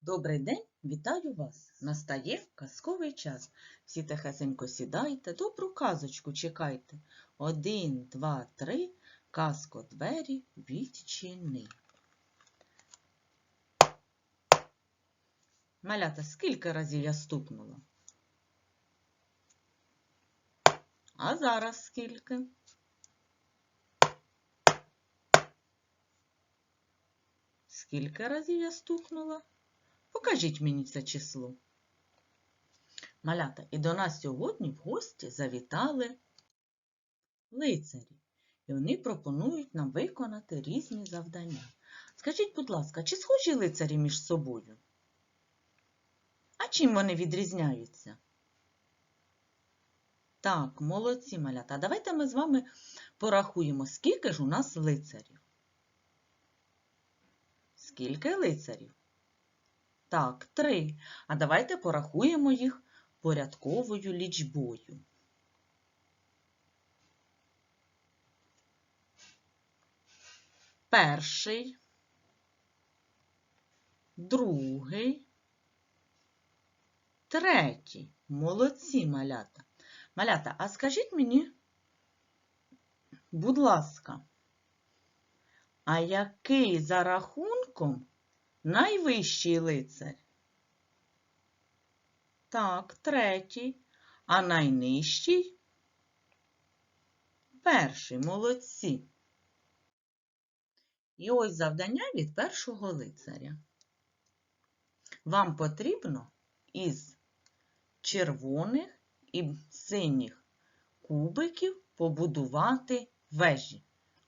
Добрий день, вітаю вас! Настає казковий час. Всі тихесенько сідайте, добру казочку чекайте. Один, два, три, казко двері відчини. Малята, скільки разів я стукнула? А зараз скільки? Скільки разів я стукнула? Покажіть мені це число. Малята, і до нас сьогодні в гості завітали лицарі. І вони пропонують нам виконати різні завдання. Скажіть, будь ласка, чи схожі лицарі між собою? А чим вони відрізняються? Так, молодці малята. Давайте ми з вами порахуємо, скільки ж у нас лицарів. Скільки лицарів? Так, три. А давайте порахуємо їх порядковою лічбою. Перший, другий, третій. Молодці, малята. Малята, а скажіть мені, будь ласка, а який за рахунком найвищий лицар? Так, третій. А найнижчий? Перший, молодці. І ось завдання від першого лицаря. Вам потрібно із червоних і синіх кубиків побудувати вежі.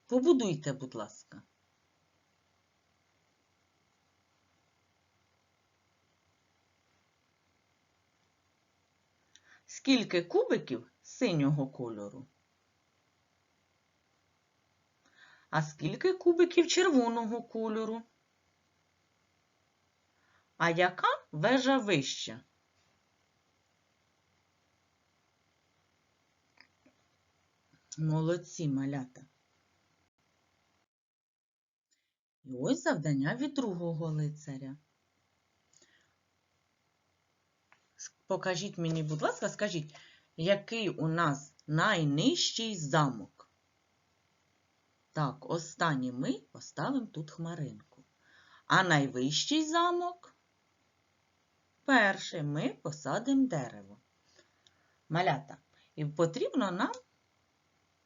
Побудуйте, будь ласка. Скільки кубиків синього кольору? А скільки кубиків червоного кольору? А яка вежа вища? Молодці малята. І ось завдання від другого лицаря. Покажіть мені, будь ласка, скажіть, який у нас найнижчий замок? Так, останній ми поставимо тут хмаринку. А найвищий замок? Перший ми посадимо дерево. Малята. І потрібно нам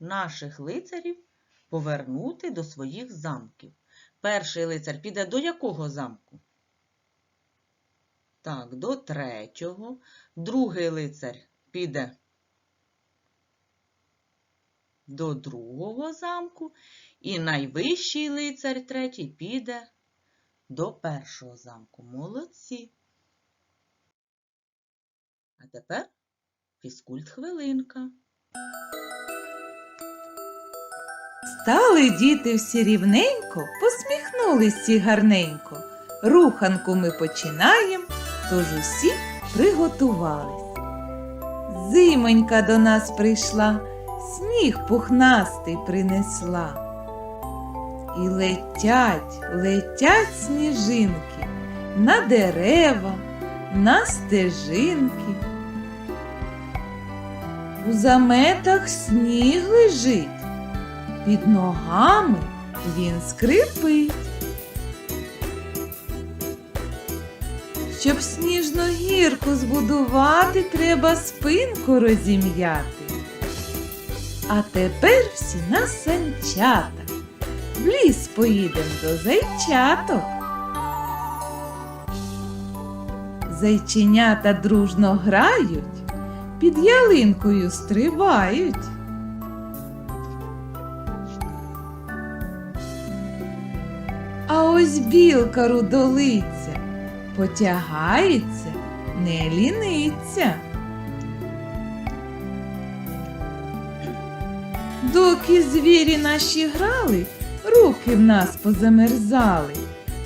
наших лицарів повернути до своїх замків. Перший лицар піде до якого замку? Так, до третього. Другий лицар піде до другого замку. І найвищий лицар третій піде до першого замку. Молодці. А тепер фізкульт хвилинка. Стали діти всі рівненько, посміхнулись всі гарненько. Руханку ми починаємо, тож усі приготувались. Зимонька до нас прийшла, сніг пухнастий принесла. І летять, летять сніжинки на дерева, на стежинки. У заметах сніг лежить, під ногами він скрипить. Щоб сніжну гірку збудувати, треба спинку розім'яти. А тепер всі на санчата. В ліс поїдем до зайчаток. Зайченята дружно грають, під ялинкою стрибають. А ось білка рудолиця потягається, не ліниться. Доки звірі наші грали, руки в нас позамерзали.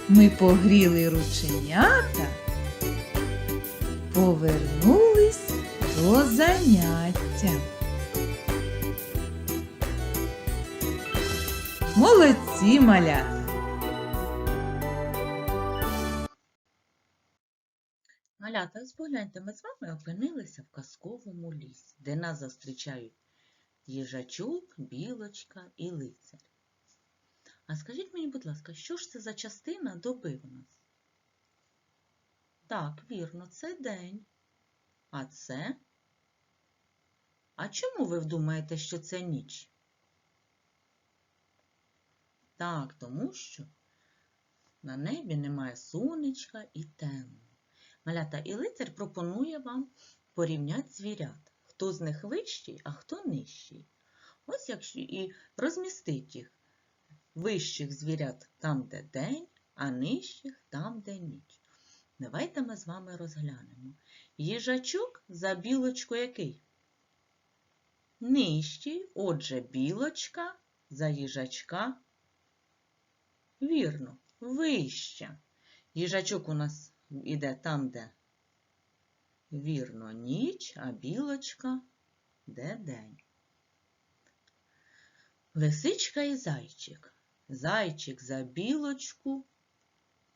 Ми погріли рученята, повернулись до заняття. Молодці малята! Малята, ось погляньте, ми з вами опинилися в казковому лісі, де нас зустрічають їжачок, білочка і лицар. А скажіть мені, будь ласка, що ж це за частина доби в нас? Так, вірно, це день. А це? А чому ви думаєте, що це ніч? Так, тому що на небі немає сонечка і темно. Малята і лицар пропонує вам порівняти звірят. Хто з них вищий, а хто нижчий. Ось якщо і розмістить їх вищих звірят там, де день, а нижчих там, де ніч. Давайте ми з вами розглянемо. Їжачок за білочку який? Нижчий, отже, білочка за їжачка. Вірно, вища. Їжачок у нас іде там, де вірно ніч, а білочка де день. Лисичка і зайчик. Зайчик за білочку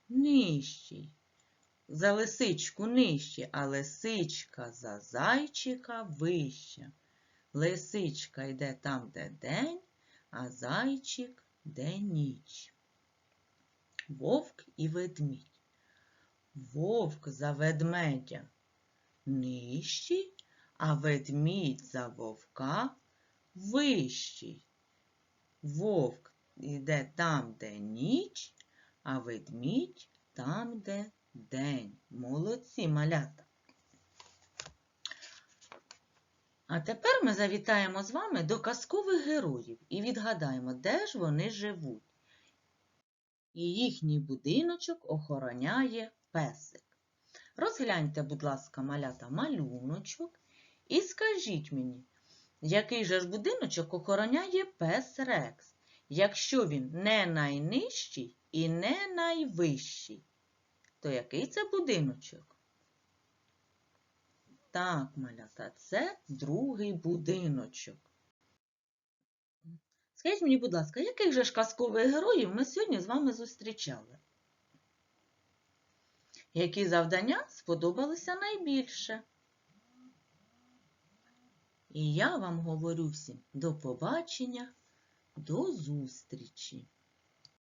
нижчий. За лисичку нижче, а лисичка за зайчика вища. Лисичка йде там, де день, а зайчик де ніч. Вовк і ведмідь. Вовк за ведмедя нижчий, а ведмідь за вовка вищий. Вовк йде там, де ніч, а ведмідь там, де день. Молодці малята. А тепер ми завітаємо з вами до казкових героїв і відгадаємо, де ж вони живуть. І їхній будиночок охороняє песик. Розгляньте, будь ласка, малята малюночок і скажіть мені, який же ж будиночок охороняє пес Рекс, якщо він не найнижчий і не найвищий? То який це будиночок? Так, малята, це другий будиночок. Скажіть мені, будь ласка, яких же ж казкових героїв ми сьогодні з вами зустрічали? Які завдання сподобалися найбільше? І я вам говорю всім до побачення, до зустрічі!